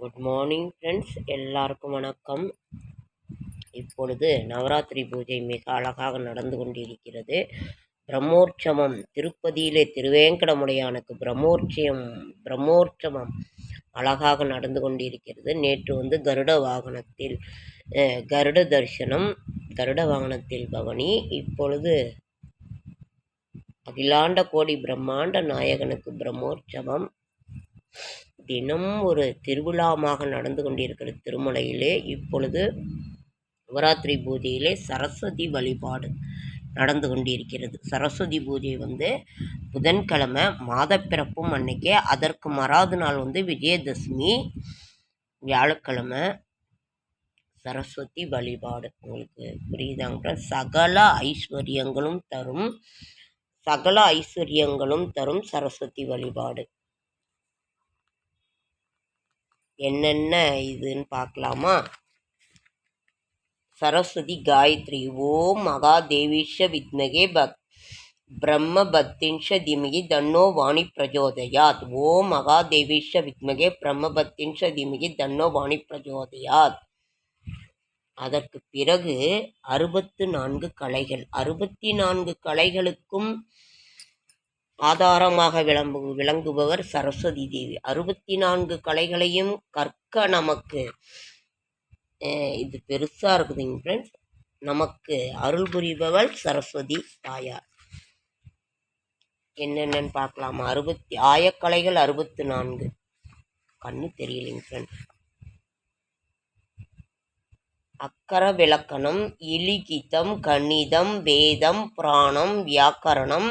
Good morning friends எல்லாருக்கும் வணக்கம். இப்பொழுது நவராத்திரி பூஜை மிக அழகாக நடந்து கொண்டிருக்கிறது. பிரம்மோற்சவம் திருப்பதியிலே திருவேங்கடமுடையானுக்கு பிரம்மோற்சவம் பிரம்மோற்சவம் அழகாக நடந்து கொண்டிருக்கிறது. நேற்று வந்து கருட வாகனத்தில் கருட தரிசனம் கருட வாகனத்தில் பவனி. இப்பொழுது அகிலாண்ட கோடி பிரம்மாண்ட நாயகனுக்கு பிரம்மோற்சவம். தினம் ஒரு திருவிழாமாக நடந்து கொண்டிருக்கிற திருமலையிலே இப்பொழுது நவராத்திரி பூஜையிலே சரஸ்வதி வழிபாடு நடந்து கொண்டிருக்கிறது. சரஸ்வதி பூஜை வந்து புதன்கிழமை மாதப்பிறப்பும் அன்னைக்கே. அதற்கு மறாவது நாள் வந்து விஜயதசமி வியாழக்கிழமை. சரஸ்வதி வழிபாடு. உங்களுக்கு புரியுதாங்க சகல ஐஸ்வர்யங்களும் தரும் சகல ஐஸ்வர்யங்களும் தரும் சரஸ்வதி வழிபாடு. என்னென்ன இதுன்னு பார்க்கலாமா? சரஸ்வதி காயத்ரி ஓம் மகாதேவிஷ வித்மகே பக் பிரம்ம பத்தின்ஷ திமிகி தன்னோ வாணி பிரஜோதயாத். ஓம் மகாதேவிஷ வித்மகே பிரம்ம பத்தின்ஷ திமிகி தன்னோ வாணி பிரஜோதயாத். அதற்கு பிறகு அறுபத்து நான்கு கலைகள். அறுபத்தி நான்கு கலைகளுக்கும் ஆதாரமாக விளம்பு விளங்குபவர் சரஸ்வதி தேவி. அறுபத்தி நான்கு கலைகளையும் கற்க நமக்கு இது பெருசாக இருக்குதுங்க ஃப்ரெண்ட்ஸ் நமக்கு அருள் புரிபவள் சரஸ்வதி தாயார். என்னென்னு பார்க்கலாமா? அறுபத்தி ஆயக்கலைகள் அறுபத்து நான்கு கண்ணு தெரியலைங்க ஃப்ரெண்ட்ஸ் அக்கர விளக்கணம் இலிகிதம் கணிதம் வேதம் புராணம் வியாக்கரணம்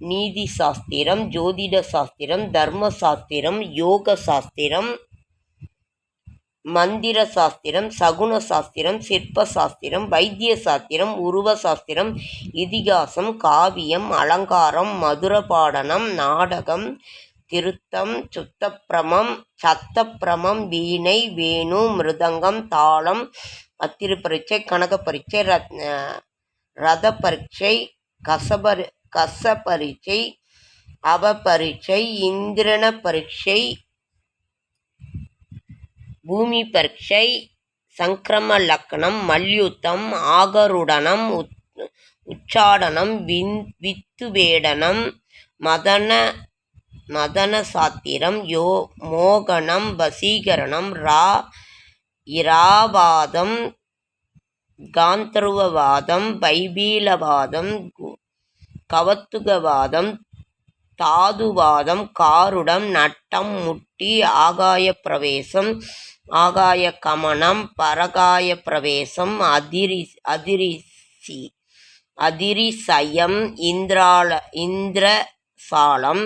நீதி சாஸ்திரம் ஜோதிட சாஸ்திரம் தர்ம சாஸ்திரம் யோக சாஸ்திரம் மந்திர சாஸ்திரம் சகுன சாஸ்திரம் சிற்ப சாஸ்திரம் வைத்திய சாஸ்திரம் உருவ சாஸ்திரம் இதிகாசம் காவியம் அலங்காரம் மதுர பாடனம் நாடகம் திருத்தம் சுத்தப்பிரமம் சத்தப்பிரமம் வீணை வேணு மிருதங்கம் தாளம் பத்திர பரீட்சை கனக பரீட்சை ரத் ரத பரீட்சை கசபரி கச பரீட்சை அவ பரீட்சை இந்திரன பரீட்சை பூமி பரீட்சை சங்கிரம லக்னம் மல்யுத்தம் ஆகருடனம் உச்சாடனம் வின் வித்துவேடனம் மதன மதன சாத்திரம் யோ மோகனம் வசீகரணம் ரா இராவாதம் காந்தருவவாதம் பைபீலவாதம் கு- கவத்துகவாதம் தாதுவாதம் காருடம் நட்டம் முட்டி ஆகாய பிரவேசம் ஆகாய கமனம் பரகாய பிரவேசம் அதிரி அதிரிசி அதிரிசயம் இந்திரால இந்திரசாலம்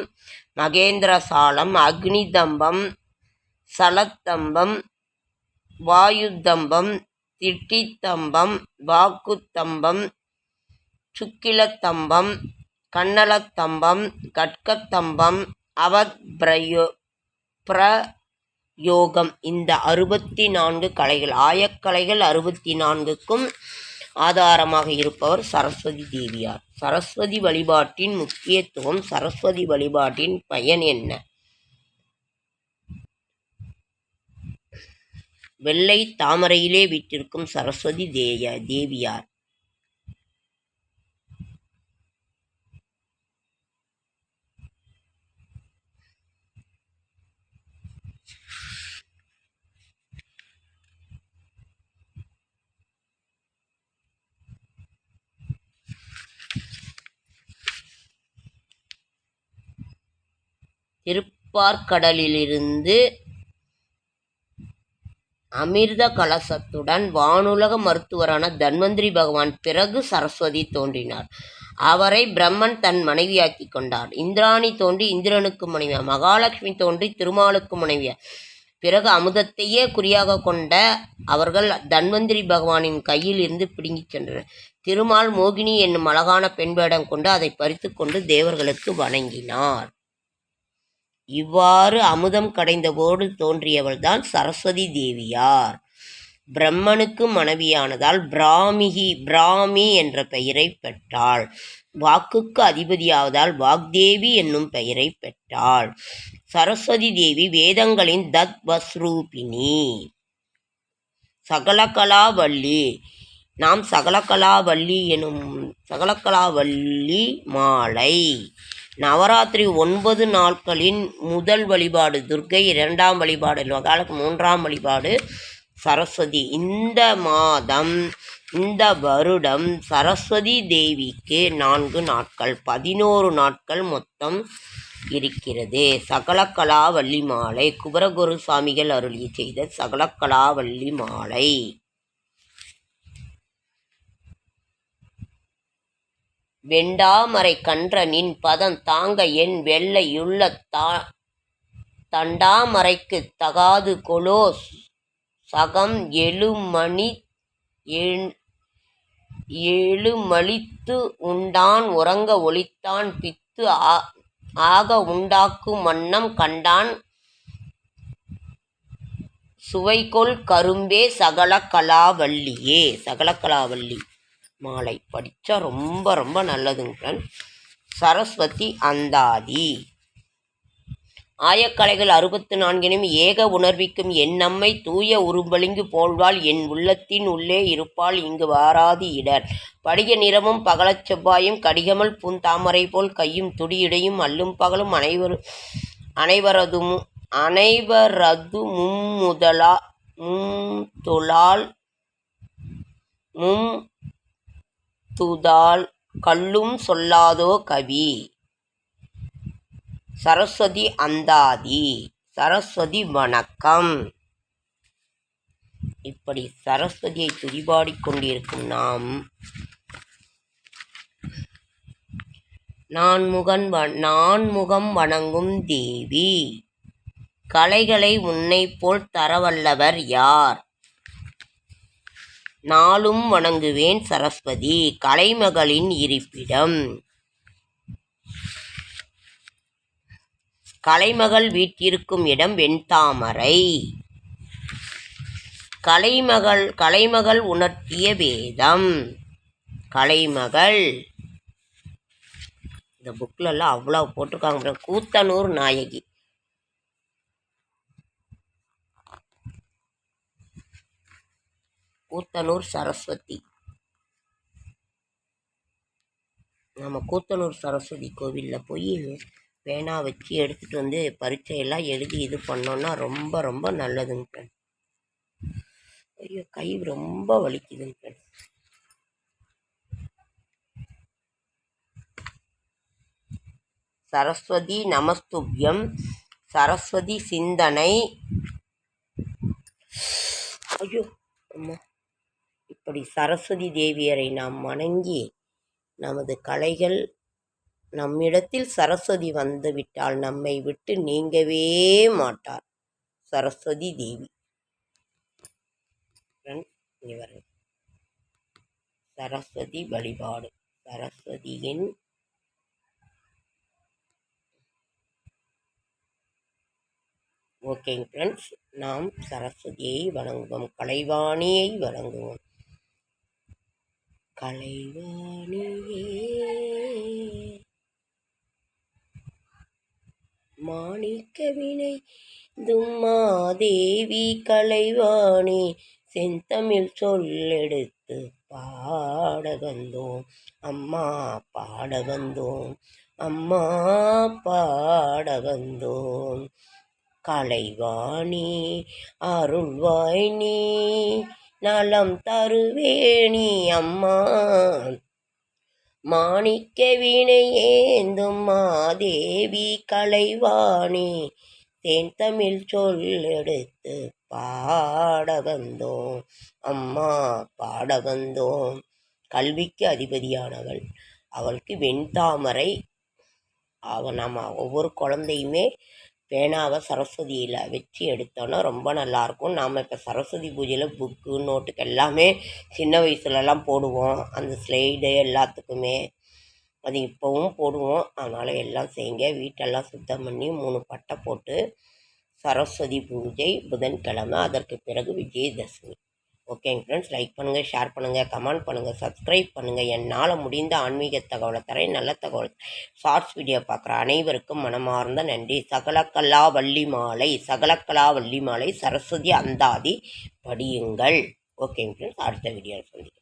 மகேந்திரசாலம் அக்னிதம்பம் சலத்தம்பம் வாயுத்தம்பம் திட்டித்தம்பம் வாக்குத்தம்பம் சுக்கிலத்தம்பம் கன்னலத்தம்பம் கட்கத்தம்பம் அவத்பிரயோ பிரயோகம். இந்த அறுபத்தி நான்கு கலைகள் ஆயக்கலைகள் அறுபத்தி நான்குக்கும் ஆதாரமாக இருப்பவர் சரஸ்வதி தேவியார். சரஸ்வதி வழிபாட்டின் முக்கியத்துவம் சரஸ்வதி வழிபாட்டின் பயன் என்ன? வெள்ளை தாமரையிலே விட்டிருக்கும் சரஸ்வதி தேய தேவியார். திருப்பார்கடலிலிருந்து அமிர்த கலசத்துடன் வானுலக மருத்துவரான தன்வந்திரி பகவான் பிறகு சரஸ்வதி தோன்றினார். அவரை பிரம்மன் தன் மனைவியாக்கி கொண்டார். இந்திராணி தோன்றி இந்திரனுக்கு மனைவியா மகாலட்சுமி தோன்றி திருமாலுக்கு மனைவியா பிறகு அமுதத்தையே குறியாக கொண்ட அவர்கள் தன்வந்திரி பகவானின் கையில் இருந்து பிடுங்கிச் சென்றனர். திருமால் மோகினி என்னும் அழகான பெண் வேடம் கொண்டு அதை பறித்து கொண்டு தேவர்களுக்கு வணங்கினார். இவ்வாறு அமுதம் கடைந்தபோது தோன்றியவள்தான் சரஸ்வதி தேவியார். பிரம்மனுக்கு மனைவியானதால் பிராமிகி பிராமி என்ற பெயரை பெற்றாள். வாக்குக்கு அதிபதியாவதால் வாக்தேவி என்னும் பெயரை பெற்றாள். சரஸ்வதி தேவி வேதங்களின் தத்வஸ்ரூபிணி. சகலகலாவல்லி நாம் சகலகலாவல்லி எனும் சகலகலாவல்லி மாலை. நவராத்திரி ஒன்பது நாட்களின் முதல் வழிபாடு துர்க்கை இரண்டாம் வழிபாடு மகாலக்கு மூன்றாம் வழிபாடு சரஸ்வதி. இந்த மாதம் இந்த வருடம் சரஸ்வதி தேவிக்கு நான்கு நாட்கள் பதினோரு நாட்கள் மொத்தம் இருக்கிறது. சகலகலாவல்லி மாலை குபரகுரு சுவாமிகள் அருளி செய்த சகலகலாவல்லி மாலை வெண்டாமரை கன்றனின் பதம் தாங்க என் வெள்ளையுள்ள தா தண்டாமரைக்குத் தகாது கொலோ சகம் எழுமணி எழுமளித்து உண்டான் உறங்க ஒளித்தான் பித்து ஆ- ஆக உண்டாக்கும் வண்ணம் கண்டான் சுவைகொள் கரும்பே சகலகலாவல்லியே சகலகலாவல்லி மாலை. படித்தா ரொம்ப ரொம்ப நல்லதுங்க சரஸ்வதி அந்தாதி. ஆயக்கலைகள் அறுபத்து நான்கினும் ஏக உணர்விக்கும் என் நம்மை தூய உரும்பலிங்கு போல்வாள் என் உள்ளத்தின் உள்ளே இருப்பாள் இங்கு வாராது இடர். படிக நிறமும் பகலச் செவ்வாயும் கடிகமல் பூந்தாமரை போல் கையும் துடியிடையும் அல்லும் பகலும் அனைவரும் அனைவரதும் அனைவரது மும்முதலா மும்துளால் மும் துதால் கல்லும் சொல்லாதோ கவி. சரஸ்வதி அந்தாதி சரஸ்வதி வணக்கம். இப்படி சரஸ்வதியை துதிபாடிக் கொண்டிருக்கும் நாம் நான்முகன் வ- நான்முகம் வணங்கும் தேவி. கலைகளை உன்னைப் போல் தரவல்லவர் யார்? நாளும் வணங்குவேன் சரஸ்வதி கலைமகளின் இருப்பிடம். கலைமகள் வீற்றிருக்கும் இடம் வெண்தாமரை. கலைமகள் கலைமகள் உணர்த்திய வேதம். கலைமகள். இந்த புக்லெல்லாம் அவ்வளோ போட்டிருக்காங்க கூத்தனூர் நாயகி. கூத்தனூர் சரஸ்வதி. நம்ம கூத்தனூர் சரஸ்வதி கோவிலில் போய் பேனா வச்சு எடுத்துகிட்டு வந்து பரீட்சையெல்லாம் எழுதி இது பண்ணோன்னா ரொம்ப ரொம்ப நல்லதுங்க ஃப்ரெண்ட் ஐயோ கை ரொம்ப வலிக்குதுங்க ஃப்ரெண்ட் சரஸ்வதி நமஸ்துபியம் சரஸ்வதி சிந்தனை ஐயோ அம்மா அப்படி சரஸ்வதி தேவியரை நாம் வணங்கி நமது கலைகள் நம்மிடத்தில் சரஸ்வதி வந்துவிட்டால் நம்மை விட்டு நீங்கவே மாட்டார். சரஸ்வதி தேவி. சரஸ்வதி வழிபாடு. சரஸ்வதியின் ஓகேங்க ஃப்ரெண்ட்ஸ் நாம் சரஸ்வதியை வணங்குவோம். கலைவாணியை வணங்குவோம். கலைவாணியே. மாணிக்க வினை தும்மாதேவி கலைவாணி செந்தமிழ் சொல்லெடுத்து பாட வந்தோம் அம்மா பாட வந்தோம் அம்மா பாட வந்தோம் கலைவாணி அருள்வாய் நீ நலம் தருவேணி அம்மா. மாணிக்க வினையேந்தும் மாதேவி கலைவாணி. தேன் தமிழ் சொல்லெடுத்து பாட வந்தோம். அம்மா பாட வந்தோம். கல்விக்கு அதிபதியானவள். அவளுக்கு வெண்தாமரை அவ நம்ம ஒவ்வொரு குழந்தையுமே பேனாவை சரஸ்வதியில் வச்சு எடுத்தோன்னா ரொம்ப நல்லாயிருக்கும். நாம் இப்போ சரஸ்வதி பூஜையில் புக்கு நோட்டுக்கு எல்லாமே சின்ன வயசுலலாம் போடுவோம். அந்த ஸ்லைடு எல்லாத்துக்குமே. அது இப்போவும் போடுவோம். அதனால் எல்லாம் செய்யுங்க. வீட்டெல்லாம் சுத்தம் பண்ணி மூணு பட்டை போட்டு சரஸ்வதி பூஜை புதன்கிழமை. அதற்கு பிறகு விஜயதசமி. ஓகேங்க ஃப்ரெண்ட்ஸ் லைக் பண்ணுங்கள் ஷேர் பண்ணுங்கள் கமெண்ட் பண்ணுங்கள் சப்ஸ்கிரைப் பண்ணுங்கள் என்னால் முடிந்த ஆன்மீக தகவலை தரேன் நல்ல தகவல். ஷார்ட்ஸ் வீடியோ பார்க்குற அனைவருக்கும் மனமார்ந்த நன்றி. சகலக்கலா வள்ளி மாலை சகலக்கலா வள்ளி மாலை சரஸ்வதி அந்தாதி படியுங்கள். ஓகேங்க ஃப்ரெண்ட்ஸ் அடுத்த வீடியோவில் சந்திக்கிறேன்